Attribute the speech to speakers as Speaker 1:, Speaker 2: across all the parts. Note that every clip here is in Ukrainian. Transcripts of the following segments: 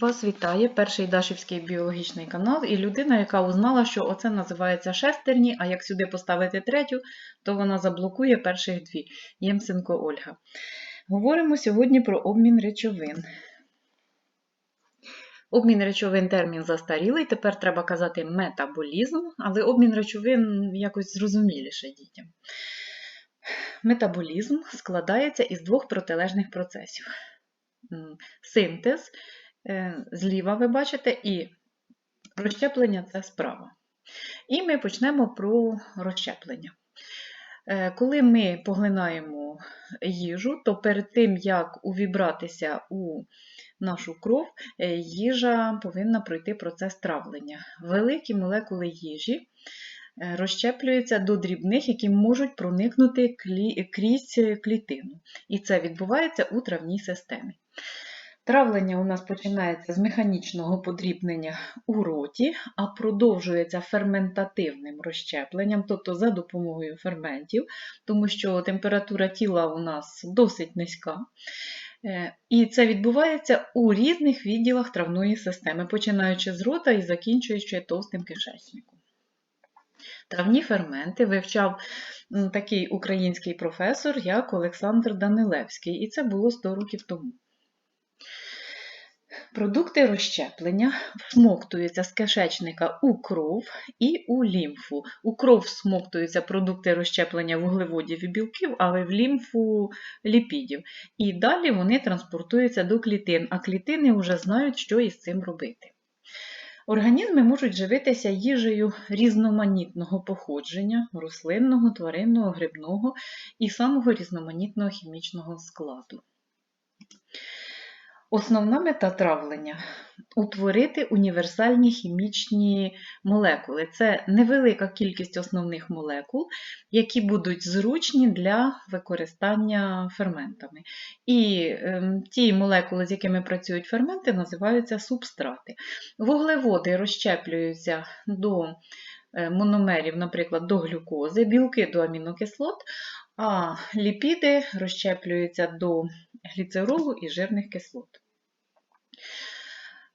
Speaker 1: Вас вітає перший Дашівський біологічний канал і людина, яка узнала, що оце називається шестерні, а як сюди поставити третю, то вона заблокує перших дві. Ємсенко Ольга. Говоримо сьогодні про обмін речовин. Обмін речовин термін застарілий, тепер треба казати метаболізм, але обмін речовин якось зрозуміліше дітям. Метаболізм складається із двох протилежних процесів. Синтез зліва ви бачите, і розщеплення це справа. І ми почнемо про розщеплення. Е, Коли ми поглинаємо їжу, то перед тим, як увібратися у нашу кров, е, їжа повинна пройти процес травлення. Великі молекули їжі е, розщеплюються до дрібних, які можуть проникнути крізь клітину. І це відбувається у травній системі. Травлення у нас починається з механічного подрібнення у роті, а продовжується ферментативним розщепленням, тобто за допомогою ферментів, тому що температура тіла у нас досить низька. Е, І це відбувається у різних відділах травної системи, починаючи з рота і закінчуючи товстим кишечником. Травні ферменти вивчав такий український професор, як Олександр Данилевський, і це було 100 років тому. Продукти розщеплення всмоктуються з кишечника у кров і у лімфу. У кров всмоктуються продукти розщеплення вуглеводів і білків, але в лімфу ліпідів. І далі вони транспортуються до клітин, а клітини вже знають, що із цим робити. Організми можуть живитися їжею різноманітного походження, рослинного, тваринного, грибного і самого різноманітного хімічного складу. Основна мета травлення утворити універсальні хімічні молекули. Це невелика кількість основних молекул, які будуть зручні для використання ферментами. І ем, ті молекули, з якими працюють ферменти, називаються субстрати. Вуглеводи розщеплюються до е, мономерів, наприклад, до глюкози, білки до амінокислот, а ліпіди розщеплюються до гліцеролу і жирних кислот.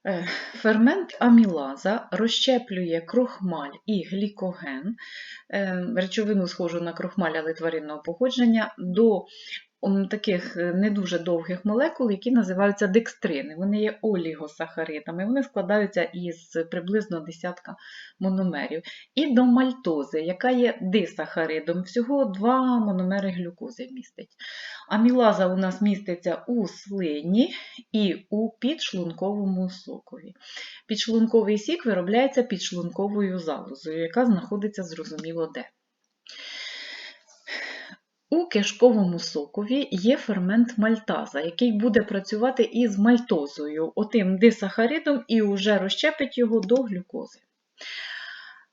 Speaker 1: Е, Фермент амілаза розщеплює крохмаль і глікоген, е, речовину схожу на крохмаль, але тваринного походження, до таких е, не дуже довгих молекул, які називаються декстрини. Вони є олігосахаридами, вони складаються із приблизно десятка мономерів. І до мальтози, яка є дисахаридом, всього два мономери глюкози містить. Амілаза у нас міститься у слині і у підшлунковому сокові. Підшлунковий сік виробляється підшлунковою залозою, яка знаходиться зрозуміло де. У кишковому сокові є фермент мальтаза, який буде працювати із мальтозою, отим дисахаридом, і вже розщепить його до глюкози.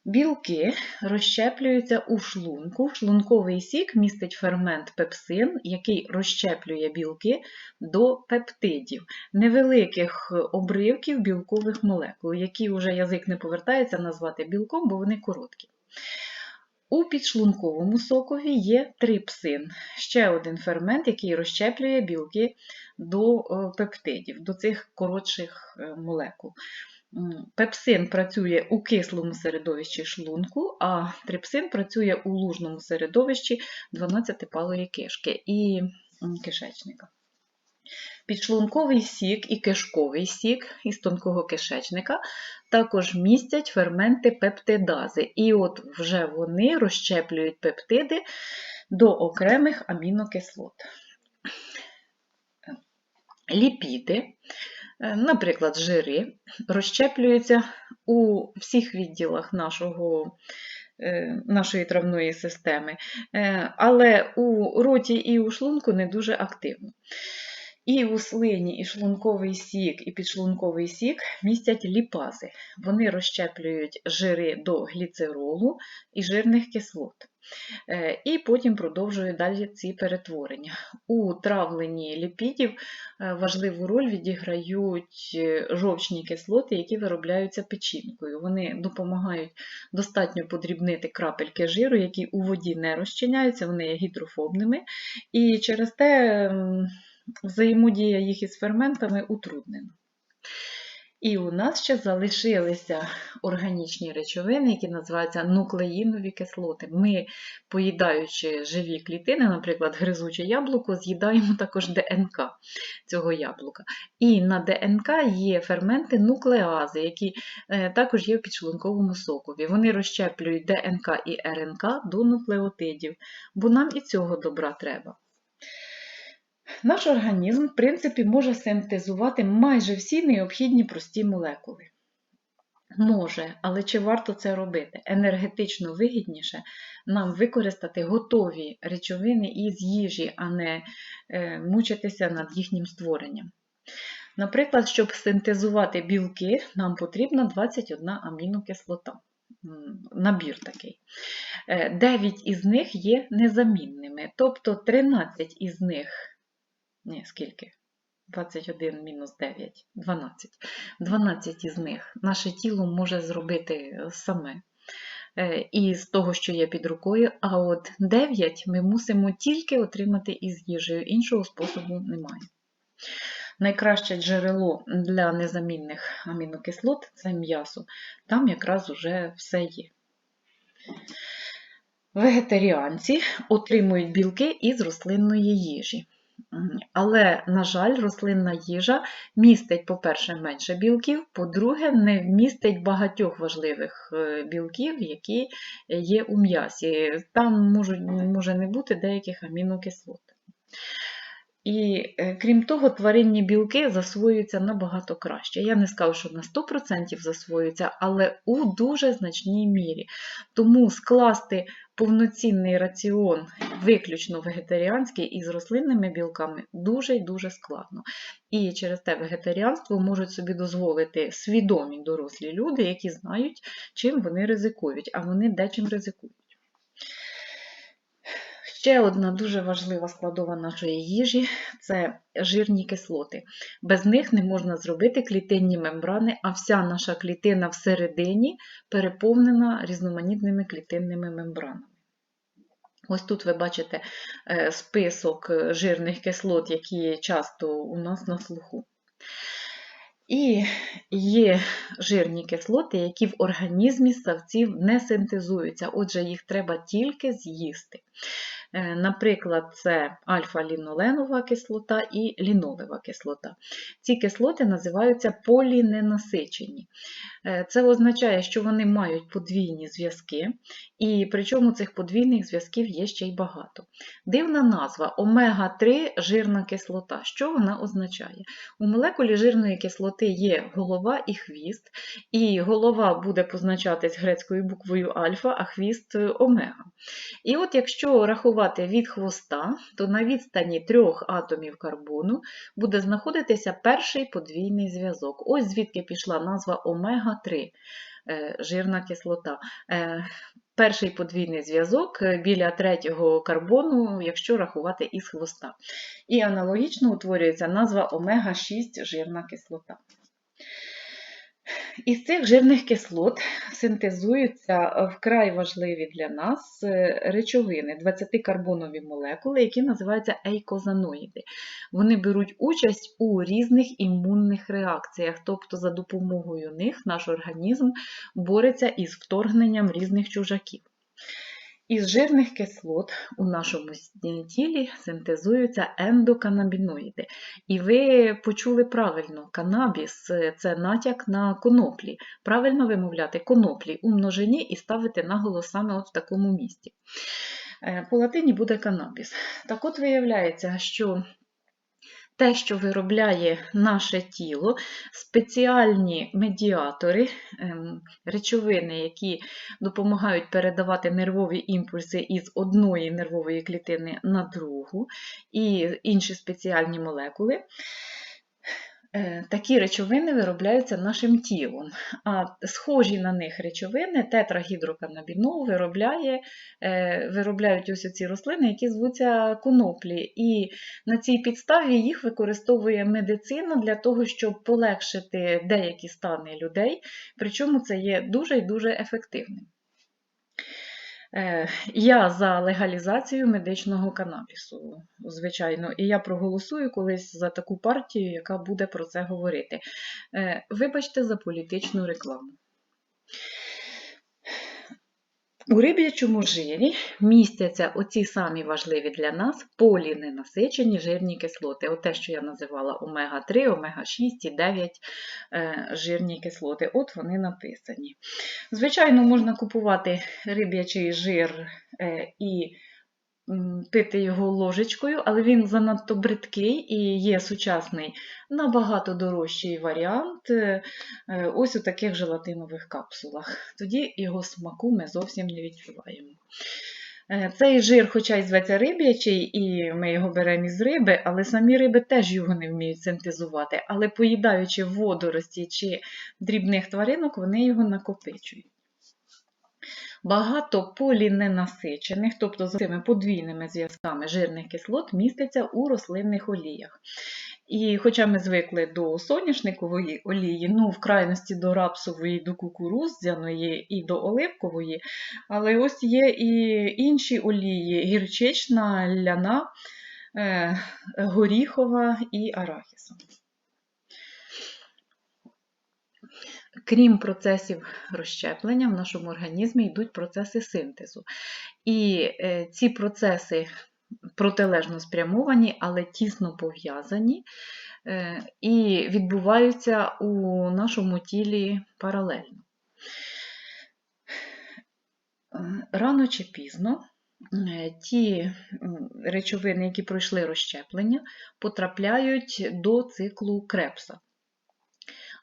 Speaker 1: Білки розщеплюються у шлунку. Шлунковий сік містить фермент пепсин, який розщеплює білки до пептидів, невеликих обривків білкових молекул, які вже язик не повертається назвати білком, бо вони короткі. У підшлунковому сокові є трипсин, ще один фермент, який розщеплює білки до е, пептидів, до цих коротших е, молекул. Пепсин працює у кислому середовищі шлунку, а трипсин працює у лужному середовищі 12-палої кишки і кишечника. Підшлунковий сік і кишковий сік із тонкого кишечника також містять ферменти пептидази. І от вже вони розщеплюють пептиди до окремих амінокислот. Ліпіди, е, наприклад, жири, розщеплюються у всіх відділах нашого, е, нашої травної системи, е, але у роті і у шлунку не дуже активно. І у слині, і шлунковий сік, і підшлунковий сік містять ліпази. Вони розщеплюють жири до гліцеролу і жирних кислот. Е, І потім продовжують далі ці перетворення. У травленні ліпідів е, важливу роль відіграють е, жовчні кислоти, які виробляються печінкою. Вони допомагають достатньо подрібнити крапельки жиру, які у воді не розчиняються, вони є гідрофобними. І через те взаємодія їх із ферментами утруднена. І у нас ще залишилися органічні речовини, які називаються нуклеїнові кислоти. Ми, поїдаючи живі клітини, наприклад, гризуче яблуко, з'їдаємо також ДНК цього яблука. І на ДНК є ферменти нуклеази, які е, також є в підшлунковому сокові. Вони розщеплюють ДНК і РНК до нуклеотидів, бо нам і цього добра треба. Наш організм, в принципі, може синтезувати майже всі необхідні прості молекули. Може, але чи варто це робити? Енергетично вигідніше нам використати готові речовини із їжі, а не е, мучитися над їхнім створенням. Наприклад, щоб синтезувати білки, нам потрібна 21 амінокислота. Набір такий. 9 із них є незамінними, тобто 13 із них ні, скільки? 21 мінус 9, 12. 12 із них наше тіло може зробити саме е, із того, що є під рукою, а от 9 ми мусимо тільки отримати із їжею, іншого способу немає. Найкраще джерело для незамінних амінокислот це м'ясо. Там якраз уже все є. Вегетаріанці отримують білки із рослинної їжі. Але, на жаль, рослинна їжа містить, по-перше, менше білків, по-друге, не містить багатьох важливих е, білків, які є у м'ясі. Там може не бути деяких амінокислот. І е, крім того, тваринні білки засвоюються набагато краще. Я не скажу, що на 100% засвоюються, але у дуже значній мірі. Тому скласти повноцінний раціон, виключно вегетаріанський, із рослинними білками дуже і дуже складно. І через те вегетаріанство можуть собі дозволити свідомі дорослі люди, які знають, чим вони ризикують, а вони дечим ризикують. Ще одна дуже важлива складова нашої їжі це жирні кислоти. Без них не можна зробити клітинні мембрани, а вся наша клітина всередині переповнена різноманітними клітинними мембранами. Ось тут ви бачите е, список е, жирних кислот, які часто у нас на слуху. І є жирні кислоти, які в організмі ссавців не синтезуються, отже, їх треба тільки з'їсти. Е, Наприклад, це альфа-ліноленова кислота і лінолева кислота. Ці кислоти називаються поліненасичені. Е, Це означає, що вони мають подвійні зв'язки, і причому цих подвійних зв'язків є ще й багато. Дивна назва омега-3 жирна кислота. Що вона означає? У молекулі жирної кислоти є голова і хвіст, і голова буде позначатись грецькою буквою альфа, а хвіст омега. І от якщо рахувати від хвоста, то на відстані трьох атомів карбону буде знаходитися перший подвійний зв'язок. Ось звідки пішла назва омега-3 е, жирна кислота. Е, Перший подвійний зв'язок е, біля третього карбону, якщо рахувати із хвоста. І аналогічно утворюється назва омега-6 жирна кислота. Із цих жирних кислот синтезуються вкрай важливі для нас е, речовини, 20-карбонові молекули, які називаються ейкозаноїди. Вони беруть участь у різних імунних реакціях, тобто за допомогою них наш організм бореться із вторгненням різних чужаків. Із жирних кислот у нашому тілі синтезуються ендоканабіноїди. І ви почули правильно, канабіс це натяк на коноплі. Правильно вимовляти коноплі у множині і ставити наголос саме от в такому місці. Е, По латині буде канабіс. Так от виявляється, що те, що виробляє наше тіло, спеціальні медіатори, ем, речовини, які допомагають передавати нервові імпульси із одної нервової клітини на другу, і інші спеціальні молекули. Е, Такі речовини виробляються нашим тілом, а схожі на них речовини тетрагідроканабінол виробляє, е, виробляють ось ці рослини, які звуться коноплі. І на цій підставі їх використовує медицина для того, щоб полегшити деякі стани людей, причому це є дуже і дуже ефективним. Е, Я за легалізацію медичного канабісу, звичайно, і я проголосую колись за таку партію, яка буде про це говорити. Е, Вибачте за політичну рекламу. У риб'ячому жирі містяться оці самі важливі для нас поліненасичені жирні кислоти. От те, що я називала омега-3, омега-6 і 9 е, жирні кислоти. От вони написані. Звичайно, можна купувати риб'ячий жир е, і пити його ложечкою, але він занадто бридкий і є сучасний набагато дорожчий варіант е, е, ось у таких желатинових капсулах. Тоді його смаку ми зовсім не відчуваємо. Е, Цей жир, хоча й зветься риб'ячий, і ми його беремо із риби, але самі риби теж його не вміють синтезувати. Але поїдаючи водорості чи дрібних тваринок, вони його накопичують. Багато поліненасичених, тобто з цими подвійними зв'язками жирних кислот, міститься у рослинних оліях. І хоча ми звикли до соняшникової олії, ну в крайності до рапсової, до кукурудзяної і до оливкової, але ось є і інші олії: гірчична, ляна, е, горіхова і арахісова. Крім процесів розщеплення, в нашому організмі йдуть процеси синтезу. І е, ці процеси протилежно спрямовані, але тісно пов'язані е, і відбуваються у нашому тілі паралельно. Рано чи пізно е, ті речовини, які пройшли розщеплення, потрапляють до циклу крепса.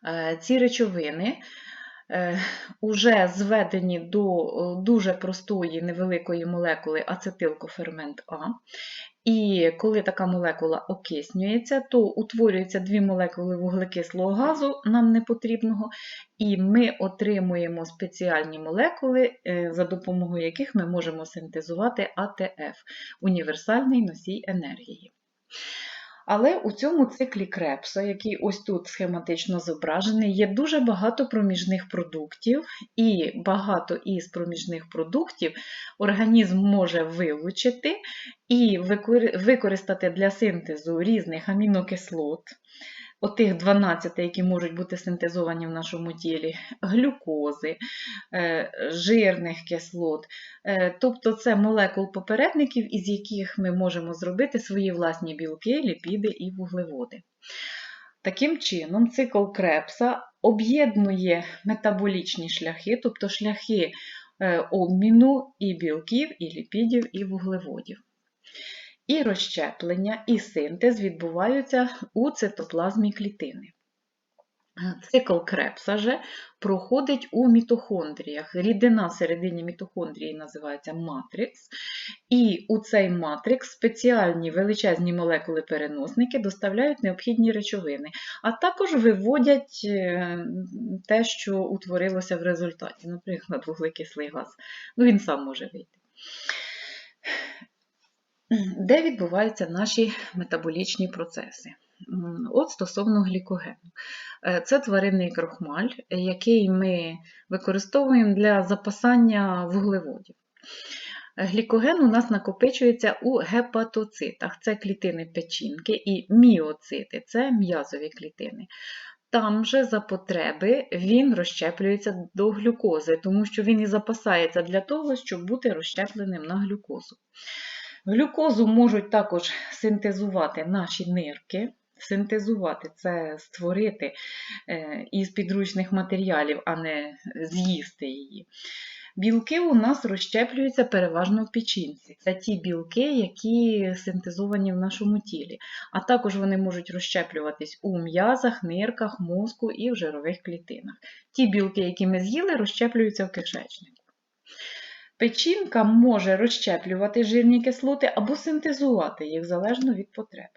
Speaker 1: Е, Ці речовини вже зведені до е, дуже простої невеликої молекули ацетилкофермент А. І коли така молекула окиснюється, то утворюються дві молекули вуглекислого газу, нам не потрібного, і ми отримуємо спеціальні молекули, е, за допомогою яких ми можемо синтезувати АТФ універсальний носій енергії. Але у цьому циклі крепса, який ось тут схематично зображений, є дуже багато проміжних продуктів, і багато із проміжних продуктів організм може вилучити і використати для синтезу різних амінокислот. Отих 12, які можуть бути синтезовані в нашому тілі, глюкози, е, жирних кислот. Е, тобто це молекул попередників, із яких ми можемо зробити свої власні білки, ліпіди і вуглеводи. Таким чином, цикл крепса об'єднує метаболічні шляхи, тобто шляхи е, обміну і білків, і ліпідів, і вуглеводів. І розщеплення, і синтез відбуваються у цитоплазмі клітини. Цикл крепса же проходить у мітохондріях. Рідина всередині мітохондрії називається матрикс. І у цей матрикс спеціальні величезні молекули-переносники доставляють необхідні речовини, а також виводять е, те, що утворилося в результаті, наприклад, вуглекислий газ. Ну, Він сам може вийти. Де відбуваються наші метаболічні процеси? От стосовно глікогену. Е, це тваринний крохмаль, який ми використовуємо для запасання вуглеводів. Глікоген у нас накопичується у гепатоцитах, це клітини печінки, і міоцити це м'язові клітини. Там же за потреби він розщеплюється до глюкози, тому що він і запасається для того, щоб бути розщепленим на глюкозу. Глюкозу можуть також синтезувати наші нирки. Синтезувати це створити е, із підручних матеріалів, а не з'їсти її. Білки у нас розщеплюються переважно в печінці. Це ті білки, які синтезовані в нашому тілі. А також вони можуть розщеплюватись у м'язах, нирках, мозку і в жирових клітинах. Ті білки, які ми з'їли, розщеплюються в кишечнику. Печінка може розщеплювати жирні кислоти або синтезувати їх залежно від потреб.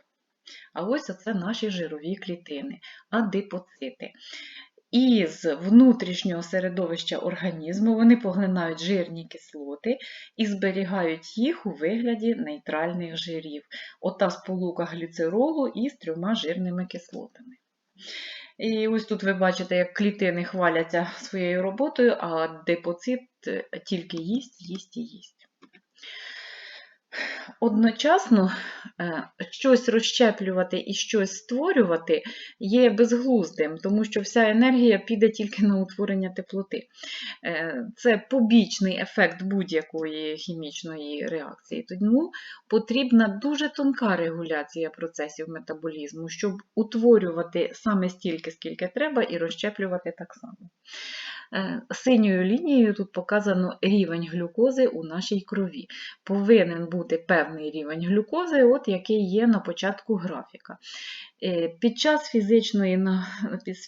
Speaker 1: А ось оце наші жирові клітини, адипоцити. Із внутрішнього середовища організму вони поглинають жирні кислоти і зберігають їх у вигляді нейтральних жирів. Ота сполука гліцеролу із трьома жирними кислотами. І ось тут ви бачите, як клітини хваляться своєю роботою, а депоцит тільки їсть, їсть і їсть. Одночасно е, щось розщеплювати і щось створювати є безглуздим, тому що вся енергія піде тільки на утворення теплоти. Е, Це побічний ефект будь-якої хімічної реакції. Тому потрібна дуже тонка регуляція процесів метаболізму, щоб утворювати саме стільки, скільки треба, і розщеплювати так само. Е, Синьою лінією тут показано рівень глюкози у нашій крові. Повинен бути певний рівень глюкози, от який є на початку графіка. Е, Під час фізичної,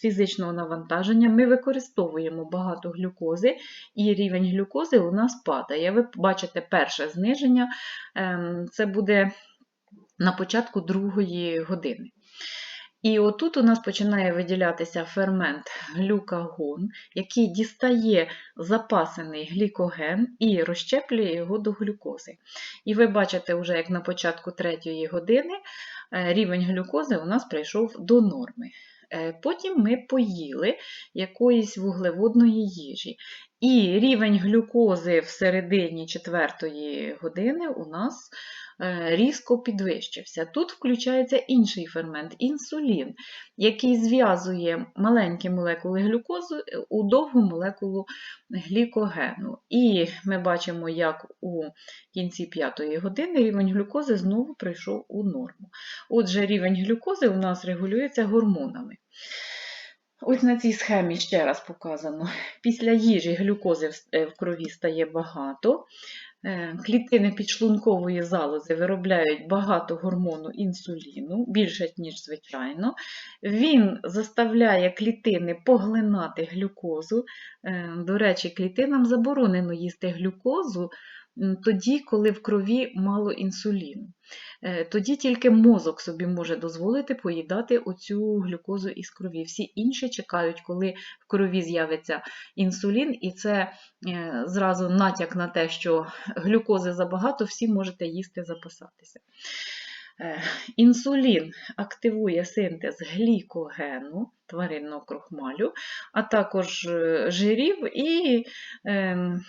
Speaker 1: фізичного навантаження ми використовуємо багато глюкози, і рівень глюкози у нас падає. Ви бачите перше зниження, ем, це буде на початку другої години. І отут у нас починає виділятися фермент глюкагон, який дістає запасений глікоген і розщеплює його до глюкози. І ви бачите, вже як на початку третьої години е, рівень глюкози у нас прийшов до норми. Е, Потім ми поїли якоїсь вуглеводної їжі. І рівень глюкози в середині четвертої години у нас різко підвищився. Тут включається інший фермент інсулін, який зв'язує маленькі молекули глюкози у довгу молекулу глікогену. І ми бачимо, як у кінці п'ятої години рівень глюкози знову прийшов у норму. Отже, рівень глюкози у нас регулюється гормонами. Ось на цій схемі ще раз показано. Після їжі глюкози в- е, крові стає багато. Е, Клітини підшлункової залози виробляють багато гормону інсуліну, більше, ніж звичайно. Він заставляє клітини поглинати глюкозу. Е, До речі, клітинам заборонено їсти глюкозу тоді, коли в крові мало інсуліну. Е, Тоді тільки мозок собі може дозволити поїдати оцю глюкозу із крові. Всі інші чекають, коли в крові з'явиться інсулін, і це е, зразу натяк на те, що глюкози забагато, всі можете їсти, запасатися. Е, Інсулін активує синтез глікогену, тваринного крохмалю, а також жирів і ем,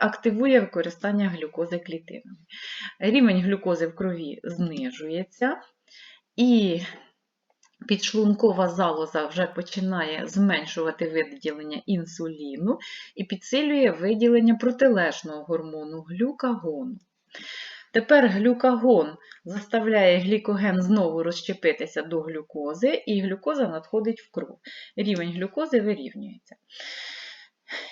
Speaker 1: активує використання глюкози клітинами. Рівень глюкози в крові знижується, і підшлункова залоза вже починає зменшувати виділення інсуліну і підсилює виділення протилежного гормону глюкагону. Тепер глюкагон заставляє глікоген знову розщепитися до глюкози, і глюкоза надходить в кров. Рівень глюкози вирівнюється.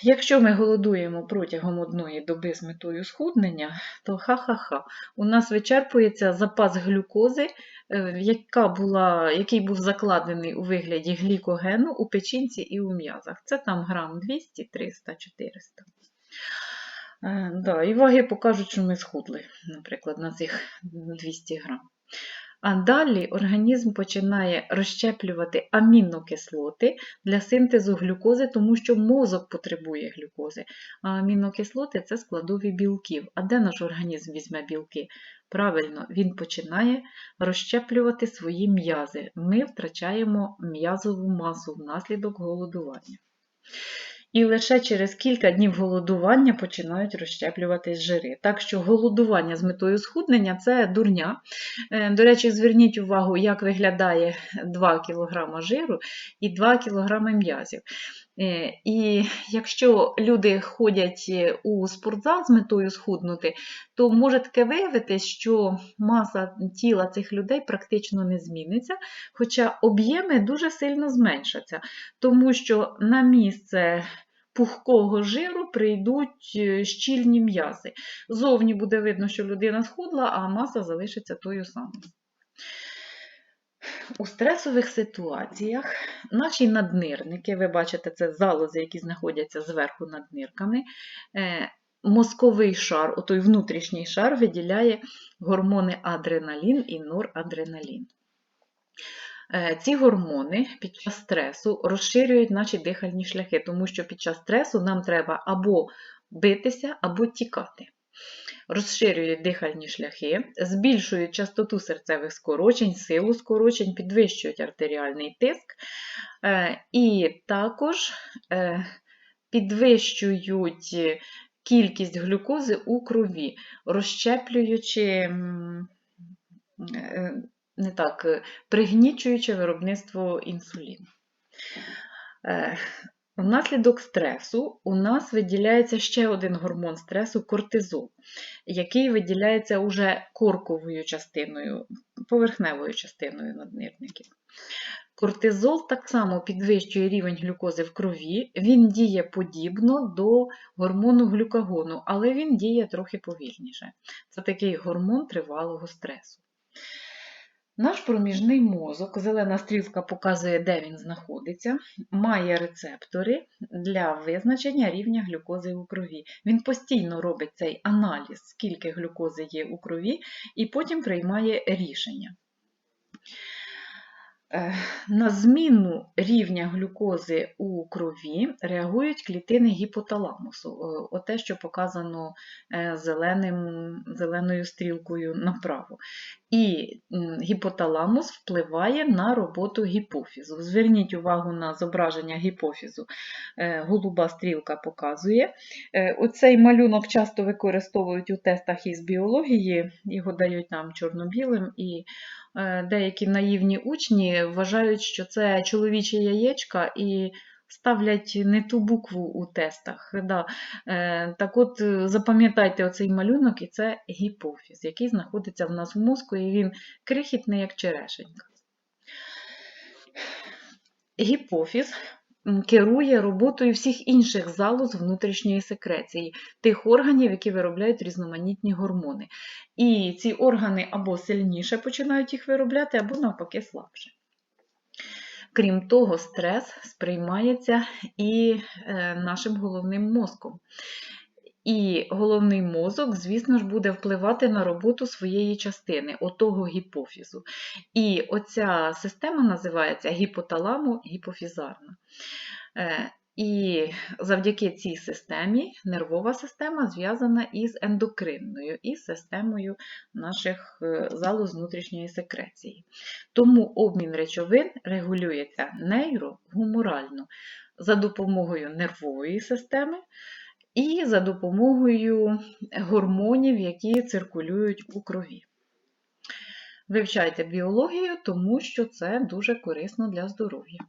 Speaker 1: Якщо ми голодуємо протягом одної доби з метою схуднення, то ха-ха-ха, у нас вичерпується запас глюкози, е, яка була, який був закладений у вигляді глікогену у печінці і у м'язах. Це там грам 200, 300, 400. Е, Да, і ваги покажуть, що ми схудли, наприклад, на цих 200 грам. А далі організм починає розщеплювати амінокислоти для синтезу глюкози, тому що мозок потребує глюкози. А амінокислоти це складові білків. А де наш організм візьме білки? Правильно, він починає розщеплювати свої м'язи. Ми втрачаємо м'язову масу внаслідок голодування. І лише через кілька днів голодування починають розщеплюватись жири. Так що голодування з метою схуднення це дурня. Е, До речі, зверніть увагу, як виглядає 2 кг жиру і 2 кг м'язів. Е, І якщо люди ходять е, у спортзал з метою схуднути, то може таке виявитись, що маса тіла цих людей практично не зміниться, хоча об'єми дуже сильно зменшаться, тому що на місце пухкого жиру прийдуть е, щільні м'язи. Зовні буде видно, що людина схудла, а маса залишиться тою самою. У стресових ситуаціях наші наднирники, ви бачите, це залози, які знаходяться зверху над нирками, е, мозковий шар, отой внутрішній шар, виділяє гормони адреналін і норадреналін. Е, Ці гормони під час стресу розширюють наші дихальні шляхи, тому що під час стресу нам треба або битися, або тікати. Розширюють дихальні шляхи, збільшують частоту серцевих скорочень, силу скорочень, підвищують артеріальний тиск е, і також е, підвищують кількість глюкози у крові, розщеплюючи е, не так, пригнічуючи виробництво інсуліну. Внаслідок стресу у нас виділяється ще один гормон стресу кортизол, який виділяється уже корковою частиною, поверхневою частиною наднирників. Кортизол так само підвищує рівень глюкози в крові, він діє подібно до гормону глюкагону, але він діє трохи повільніше. Це такий гормон тривалого стресу. Наш проміжний мозок, зелена стрілка показує, де він знаходиться, має рецептори для визначення рівня глюкози у крові. Він постійно робить цей аналіз, скільки глюкози є у крові, і потім приймає рішення. Е, На зміну рівня глюкози у крові реагують клітини гіпоталамусу, Е, оте, що показано е, зеленим, зеленою стрілкою направо. І гіпоталамус впливає на роботу гіпофізу. Зверніть увагу на зображення гіпофізу. Голуба стрілка показує. Оцей малюнок часто використовують у тестах із біології, його дають нам чорно-білим. і Деякі наївні учні вважають, що це чоловіче яєчка і ставлять не ту букву у тестах. Да. Е, Так от, е, запам'ятайте оцей малюнок, і це гіпофіз, який знаходиться в нас в мозку, і він крихітний, як черешенька. Гіпофіз керує роботою всіх інших залоз внутрішньої секреції, тих органів, які виробляють різноманітні гормони. І ці органи або сильніше починають їх виробляти, або навпаки слабше. Крім того, стрес сприймається і е, нашим головним мозком. І головний мозок, звісно ж, буде впливати на роботу своєї частини, отого гіпофізу. І оця система називається гіпоталамо-гіпофізарна. Е, І завдяки цій системі нервова система зв'язана із ендокринною, із системою наших е, залоз внутрішньої секреції. Тому обмін речовин регулюється нейрогуморально за допомогою нервової системи і за допомогою гормонів, які циркулюють у крові. Вивчайте біологію, тому що це дуже корисно для здоров'я.